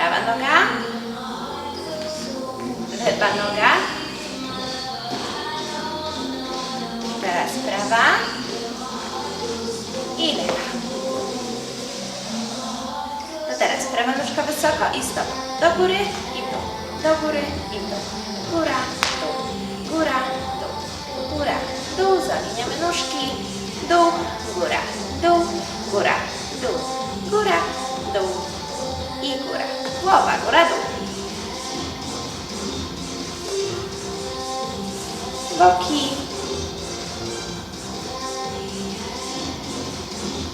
Prawa noga. Lewa noga. Teraz prawa. I lewa. Teraz prawa nóżka wysoko i stop. Do góry i w dół. Do góry i w dół. Góra, dół. Góra, dół. Góra, dół. Zawiniamy nóżki. Dół, góra, dół. Góra, Głowa, góra, dół. Boki.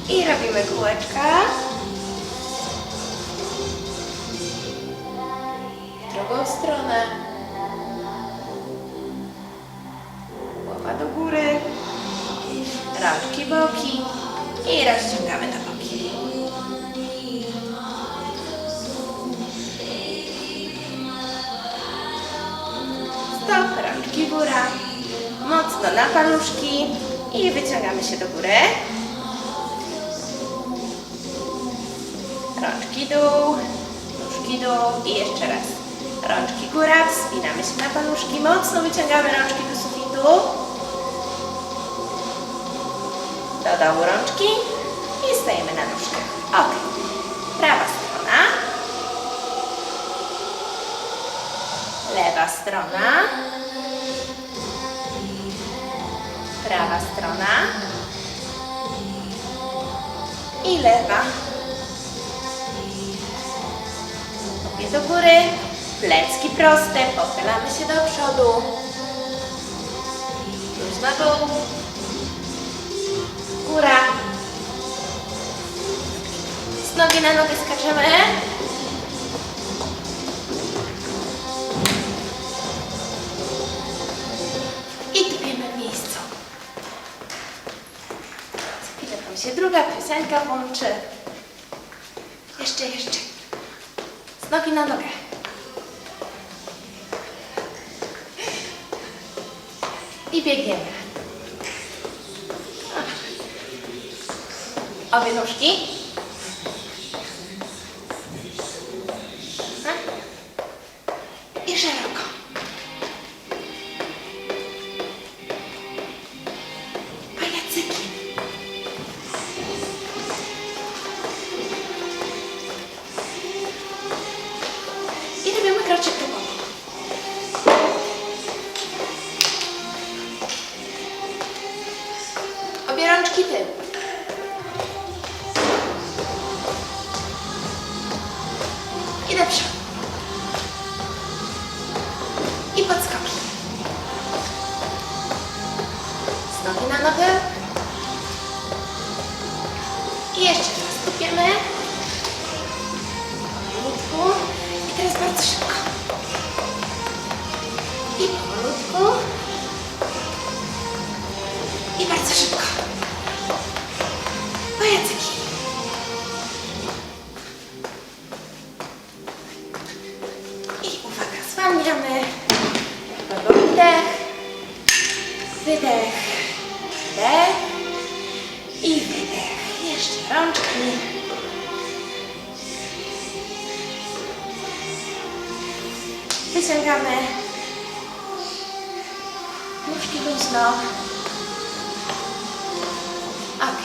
I robimy kółeczka. W drugą stronę. Mocno na paluszki. I wyciągamy się do góry. Rączki dół, nóżki dół i jeszcze raz. Rączki góra, wspinamy się na paluszki, mocno wyciągamy rączki do sufitu. Do dołu rączki i stajemy na nóżkach. Ok. Prawa strona. Lewa strona. I lewa. Nogi do góry, plecki proste, pochylamy się do przodu. Luz na dół. Góra. Z nogi na nogę skaczemy. Się druga piosenka włączy. Jeszcze, jeszcze. Z nogi na nogę. I biegniemy. Obie nóżki. I wydech. Jeszcze rączki. Wyciągamy nóżki luźno. Ok.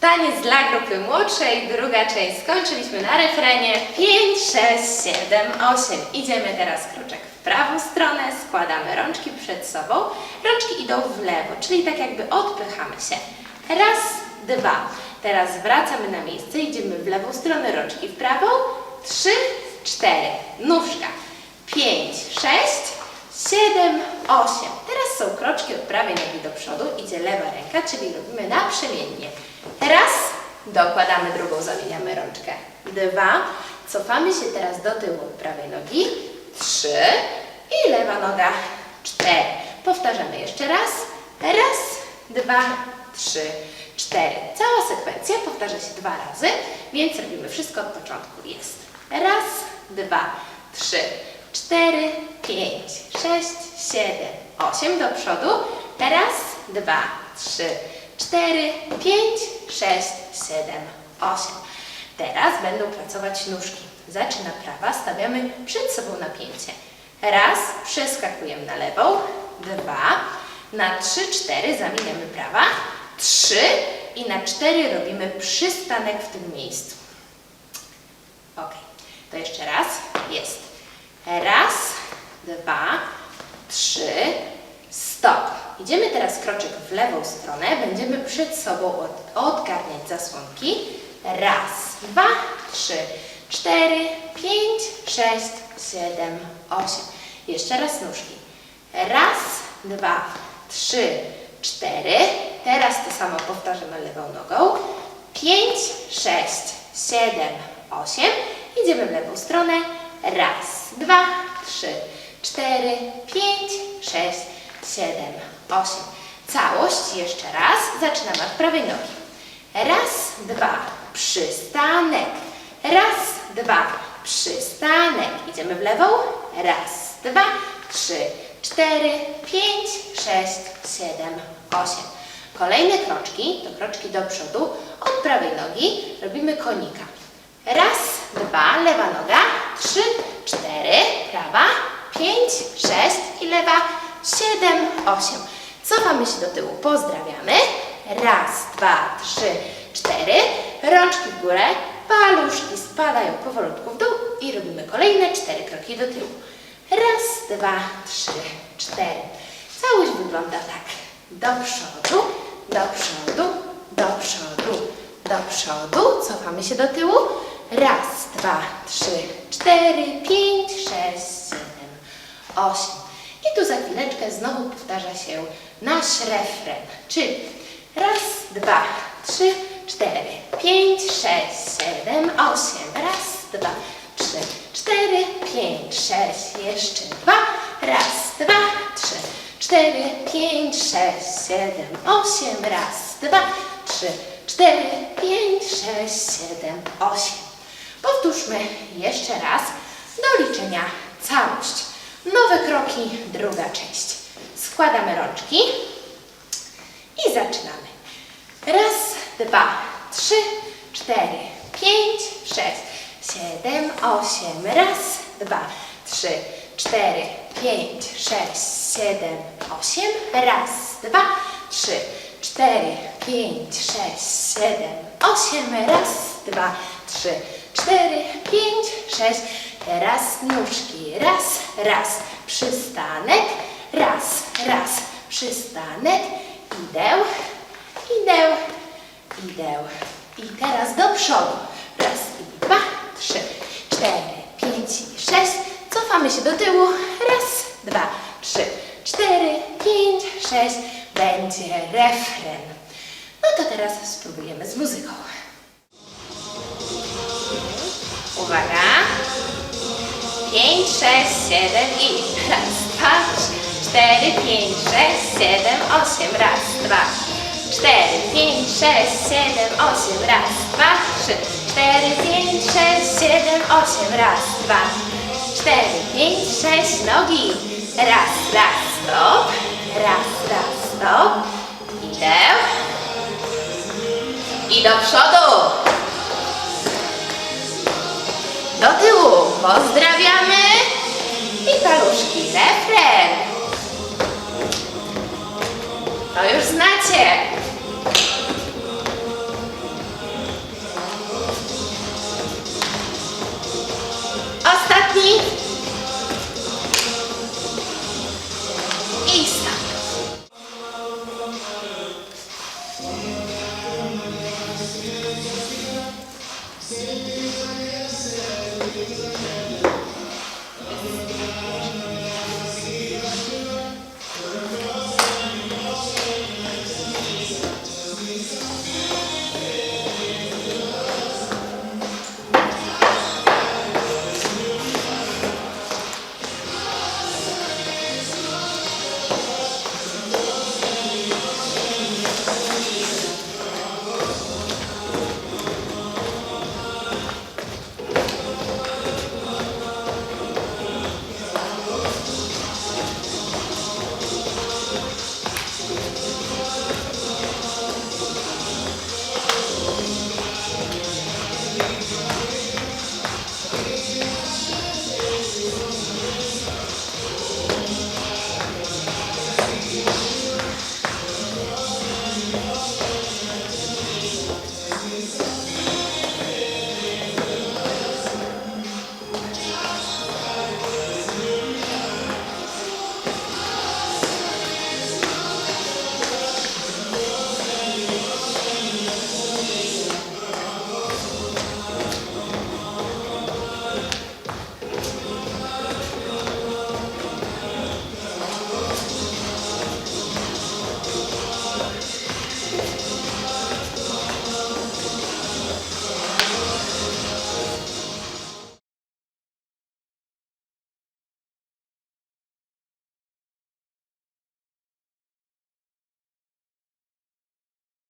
Taniec dla grupy młodszej, druga część. Skończyliśmy na refrenie 5, 6, 7, 8. Idziemy teraz kruczek prawą stronę, składamy rączki przed sobą, rączki idą w lewo, czyli tak jakby odpychamy się. Raz, dwa. Teraz wracamy na miejsce, idziemy w lewą stronę, rączki w prawą, trzy, cztery, nóżka, pięć, sześć, siedem, osiem. Teraz są kroczki od prawej nogi do przodu, idzie lewa ręka, czyli robimy naprzemiennie. Raz, dokładamy drugą, zawiniamy rączkę. Dwa, Cofamy się teraz do tyłu od prawej nogi. Trzy. I lewa noga. Cztery. Powtarzamy jeszcze raz. Raz, dwa, trzy, cztery. Cała sekwencja powtarza się dwa razy, więc robimy wszystko od początku. Jest. Raz, dwa, trzy, cztery, pięć, sześć, siedem, osiem do przodu. Raz, dwa, trzy, cztery, pięć, sześć, siedem, osiem. Teraz będą pracować nóżki. Zaczyna prawa, stawiamy przed sobą napięcie. Raz, przeskakujemy na lewą, dwa, na trzy, cztery zamieniamy prawa, trzy i na cztery robimy przystanek w tym miejscu. Ok, to jeszcze raz. Jest. Raz, dwa, trzy, stop. Idziemy teraz kroczek w lewą stronę. Będziemy przed sobą od, odgarniać zasłonki. Raz, dwa, trzy, cztery, pięć, sześć, siedem, osiem. Jeszcze raz nóżki. Raz, dwa, trzy, cztery. Teraz to samo powtarzamy lewą nogą. Pięć, sześć, siedem, osiem. Idziemy w lewą stronę. Raz, dwa, trzy, cztery, pięć, sześć, siedem, osiem. Całość jeszcze raz. Zaczynamy od prawej nogi. Raz, dwa, przystanek. Raz, dwa, przystanek. Idziemy w lewą. Raz, dwa, trzy, cztery, pięć, sześć, siedem, osiem. Kolejne kroczki to kroczki do przodu. Od prawej nogi robimy konika. Raz, dwa, lewa noga, trzy, cztery, prawa, pięć, sześć i lewa, siedem, osiem. Cofamy się do tyłu, pozdrawiamy. Raz, dwa, trzy, cztery, rączki w górę, paluszki spadają powolutku w dół i robimy kolejne cztery kroki do tyłu. Raz, dwa, trzy, cztery. Całość wygląda tak. Do przodu, do przodu, do przodu, do przodu. Cofamy się do tyłu. Raz, dwa, trzy, cztery, pięć, sześć, siedem, osiem. I tu za chwileczkę znowu powtarza się nasz refren, czyli raz, dwa, trzy, cztery, pięć, sześć, siedem, osiem. Raz, dwa, trzy, cztery, pięć, sześć, jeszcze dwa. Raz, dwa, trzy, cztery, pięć, sześć, siedem, osiem. Raz, dwa, trzy, cztery, pięć, sześć, siedem, osiem. Powtórzmy jeszcze raz do liczenia całość. Nowe kroki, druga część. Składamy rączki i zaczynamy. Raz, dwa, trzy, cztery, pięć, sześć, siedem, osiem. Raz, dwa, trzy, cztery, pięć, sześć, siedem, osiem. Raz, dwa, trzy, cztery, pięć, sześć, siedem, osiem. Raz, dwa, trzy, cztery, pięć, sześć. Teraz nóżki. Raz, raz. Przystanek. Raz, raz. Przystanek. Idę, idę, idę. I teraz do przodu. Raz, dwa, trzy, cztery, pięć sześć. Cofamy się do tyłu. Raz, dwa, trzy, cztery, pięć, sześć. Będzie refren. No to teraz spróbujemy z muzyką. Uwaga. Pięć, sześć, siedem i raz, dwa, trzy, cztery, pięć, sześć, siedem, osiem, raz, dwa, cztery, pięć, sześć, siedem, osiem, raz, dwa, trzy, cztery, pięć, sześć, siedem, osiem, raz, dwa, cztery, pięć, sześć, nogi. Raz, raz, stop. Raz, raz, stop. Idę. I do przodu. Do tyłu. Pozdrawiamy. I paluszki. Refren. To już znacie. me.